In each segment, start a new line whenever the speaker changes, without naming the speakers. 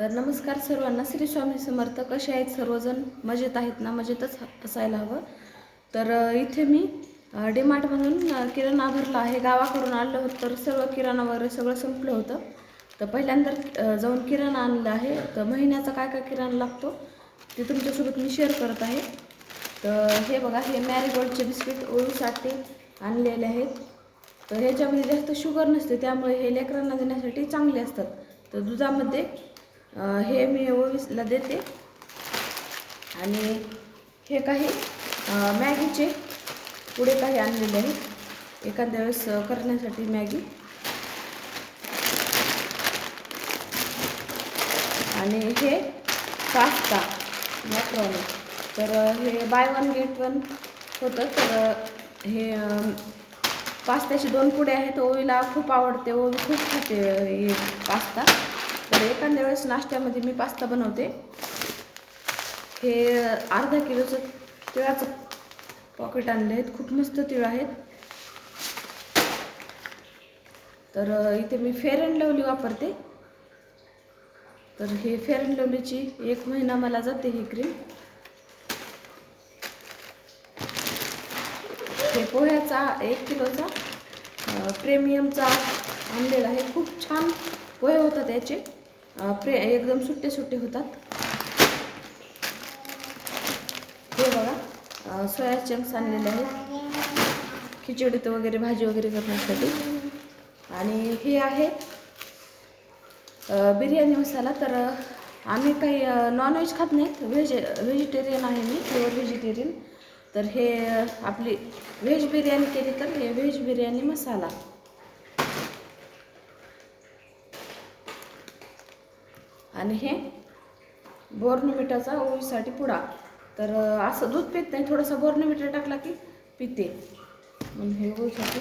तर नमस्कार सर्वांना. श्री स्वामी समर्थ कसे आहेत सर्वजण? मजेत आहेत ना? मजेतच असायला हवं. तर इथे मी डीमार्टमधून किराणा भरला आहे. गावाकडून आलं होतं तर सर्व किराणा वगैरे सगळं संपलं होतं. तर पहिल्यांदा जाऊन किराणा आणला आहे. तर महिन्याचा काय काय किराणा लागतो ते तुमच्यासोबत मी शेअर करत आहे. तर हे बघा हे मॅरीगोल्डचे बिस्किट ओळूसाठी आणलेले आहेत. तर ह्याच्यामध्ये जास्त शुगर नसते त्यामुळे हे लेकरांना देण्यासाठी चांगले असतात. तर दुधामध्ये हे मी ओवीसला देते. आणि हे काही मॅगीचे पुढे काही आणलेले आहेत. एखाद्या वेळेस करण्यासाठी मॅगी. आणि हे पास्ता मॅक्रोनी. तर हे बाय वन गेट वन होतं. तर हे पास्त्याचे दोन पुढे आहेत. ओवीला खूप आवडते. ओवी खूप खाते हे पास्ता. आहे. एखाद्या वेळेस नाश्त्यामध्ये मी पास्ता बनवते. हे अर्धा किलोचं तिळाचं पॉकेट आणले आहेत खूप मस्त तिळ आहेत. तर इथे मी फेअर अँड लवली वापरते. तर हे फेअर अँड लवलीची एक महिना मला जाते ही क्रीम हे पोह्याचा एक किलोचा प्रेमियमचा आणलेला आहे. खूप छान पोहे होतात याचे. प्रे एकदम सुट्टे सुट्टे होतात. हे बघा सोया चंक्स आणलेले आहेत. खिचडीत वगैरे भाजी वगैरे करण्यासाठी. आणि हे आहे बिर्याणी मसाला. तर आम्ही काही नॉनव्हेज खात नाही व्हेज व्हेजिटेरियन आहे मी प्युअर व्हेजिटेरियन तर हे आपली व्हेज बिर्याणी केली तर हे व्हेज बिर्याणी मसाला. आणि हे बोर्नमिटाचा ओळीसाठी पुडा. तर असं दूध पित नाही थोडासा बोर्नमिटा टाकला की पिते. म्हणून हे ओळीसाठी.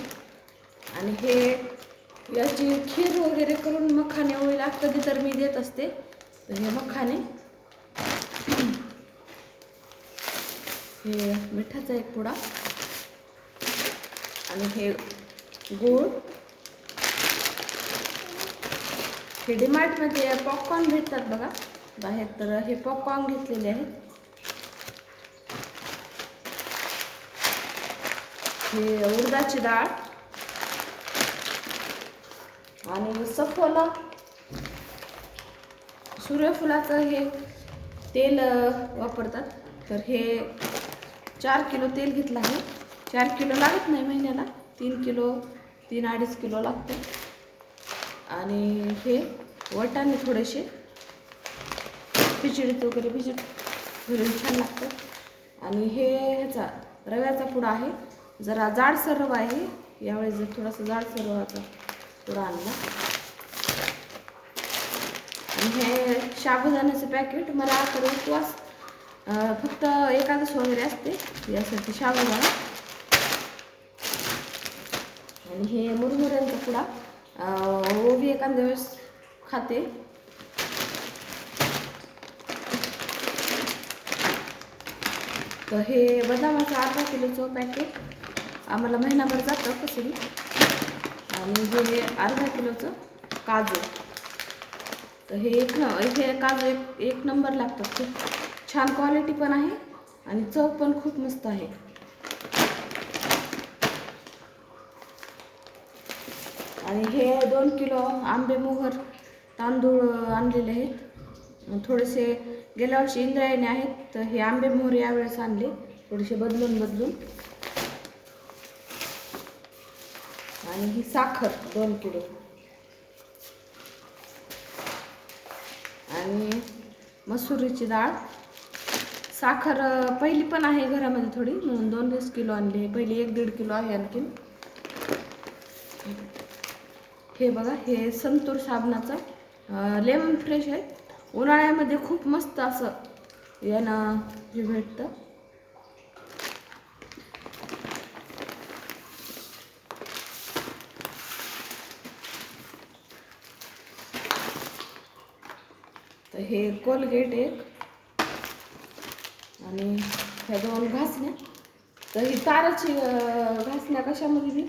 आणि हे याची खीर वगैरे करून मखाने ओळीला कधी तर मी देत असते. तर हे मखाने. हे मिठाचा एक पुडा. आणि हे गूळ. हे डिमार्टमध्ये पॉपकॉर्न भेटतात बघा. बाहेर तर हे पॉपकॉर्न घेतलेले आहेत. हे उडदाची डाळ आणि सफोला. सूर्यफुलाचं हे तेल वापरतात. तर हे चार किलो तेल घेतलं आहे. चार किलो लागत नाही महिन्याला. तीन किलो तीन अडीच किलो लागते. आणि हे वटाणे थोडेसे. खिचडीत वगैरे भिजत घालून छान लागतं. आणि हे ह्याचा रव्याचा पुडा आहे. जरा जाडसर रवा आहे. यावेळेस जर थोडासा जाडसर रवाचा पुडा आणला. आणि हे शाबुदाण्याचं पॅकेट मला तर उपवास फक्त एकादश वगैरे असते. यासाठी शाबुदाणा आणि हे मुरमुऱ्यांचा पुडा. ओवी हो एखाद्या वेळेस खाते. तर हे बदामाचं अर्धा किलोचं पॅकेट आम्हाला महिनाभर जातं कसरी आणि हे अर्धा किलोचं काजू. तर हे एक न हे काजू एक एक नंबर लागतात खूप. छान क्वालिटी पण आहे आणि चव पण खूप मस्त आहे. आणि हे दोन किलो आंबे मोहर तांदूळ आणलेले आहेत. थोडेसे गेल्या वर्षी इंद्रायणी आहेत तर हे आंबे मोहर यावेळेस आणले. थोडेसे बदलून बदलून. आणि ही साखर दोन किलो. आणि मसुरीची डाळ. साखर पहिली पण आहे घरामध्ये थोडी म्हणून दोन वीस किलो आणली आहे. पहिली एक दीड किलो आहे आणखीन. हे बघा हे संतूर साबणाचं लेमन फ्रेश आहे. उन्हाळ्यामध्ये खूप मस्त असं यानं हे भेटतं. तर हे कोलगेट एक. आणि ह्या दोन घासण्या. तर ही ताराची घासण्या कशामध्ये मी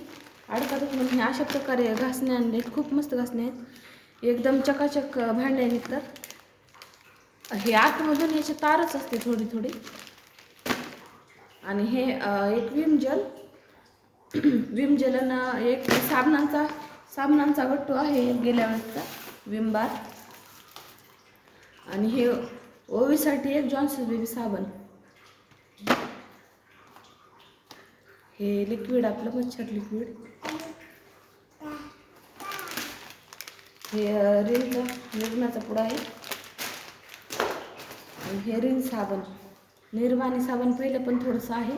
अडकतच म्हणून हे अशा प्रकारे घासण्या आणले खूप मस्त घासणे आहेत. एकदम चकाचक भांडे आहेत निघतात हे आतमधून याची तारच असते थोडी थोडी. आणि हे एक विम जल विम जल आणि एक साबणांचा साबणांचा गट्टू आहे गेल्या वेळेसचा विम बार आणि हे ओवीसाठी एक जॉन्सन बेबी साबण. हे लिक्विड आपलं मच्छर लिक्विड हे रिंग निर्माचा पुडा आहे. आणि हे रिन साबण. निर्माणी साबण पहिलं पण थोडंसं आहे.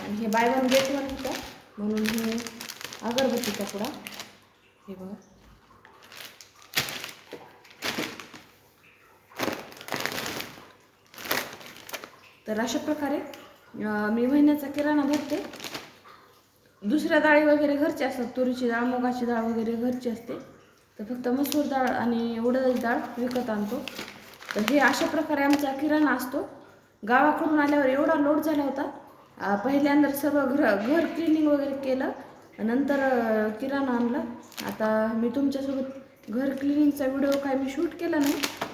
आणि हे बाय वन गेट वन होतं. म्हणून हे अगरबत्तीचा पुडा. हे बघा. तर अशा प्रकारे मी महिन्याचा किराणा भरते. दुसऱ्या डाळी वगैरे घरची असतात तुरीची डाळ मुगाची डाळ वगैरे घरची असते. तर फक्त मसूर डाळ आणि उडदाची डाळ विकत आणतो. तर हे अशा प्रकारे आमचा किराणा असतो. गावाकडून आल्यावर एवढा लोड झाला होता. पहिल्यांदा सर्व घर घर क्लिनिंग वगैरे केलं. नंतर किराणा आणला. आता मी तुमच्यासोबत घर क्लिनिंगचा व्हिडिओ काय मी शूट केला नाही.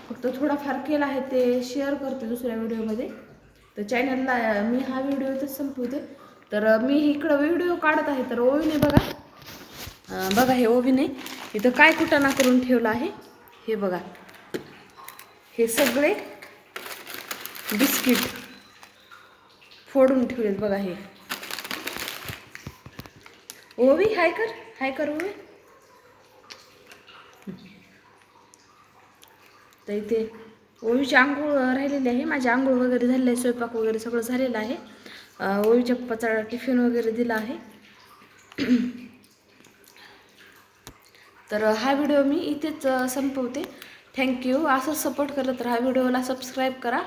फक्त थोडाफार केला आहे ते शेअर करते दुसऱ्या व्हिडिओमध्ये तर चॅनलला मी हा व्हिडिओ इथंच संपवते. तर मी इकडं व्हिडिओ काढत आहे तर ओवीने बघा. बघा हे ओवीने. इथं काय कुटाणा करून ठेवलं आहे हे बघा. हे सगळे बिस्किट फोडून ठेवलेत बघा हे. ओवी हाय कर हाय कर ओवी. तर इथे ओळीची आंघोळ राहिलेली आहे. माझी आंघोळ वगैरे झालेली आहे. स्वयंपाक वगैरे सगळं झालेलं आहे. ओळीच्या पप्पाचा टिफिन वगैरे दिला आहे. तर हा व्हिडिओ मी इथेच संपवते. थँक्यू असंच सपोर्ट करत राहा व्हिडिओला सबस्क्राईब करा.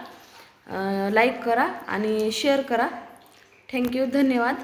लाईक करा आणि शेअर करा. थँक्यू धन्यवाद.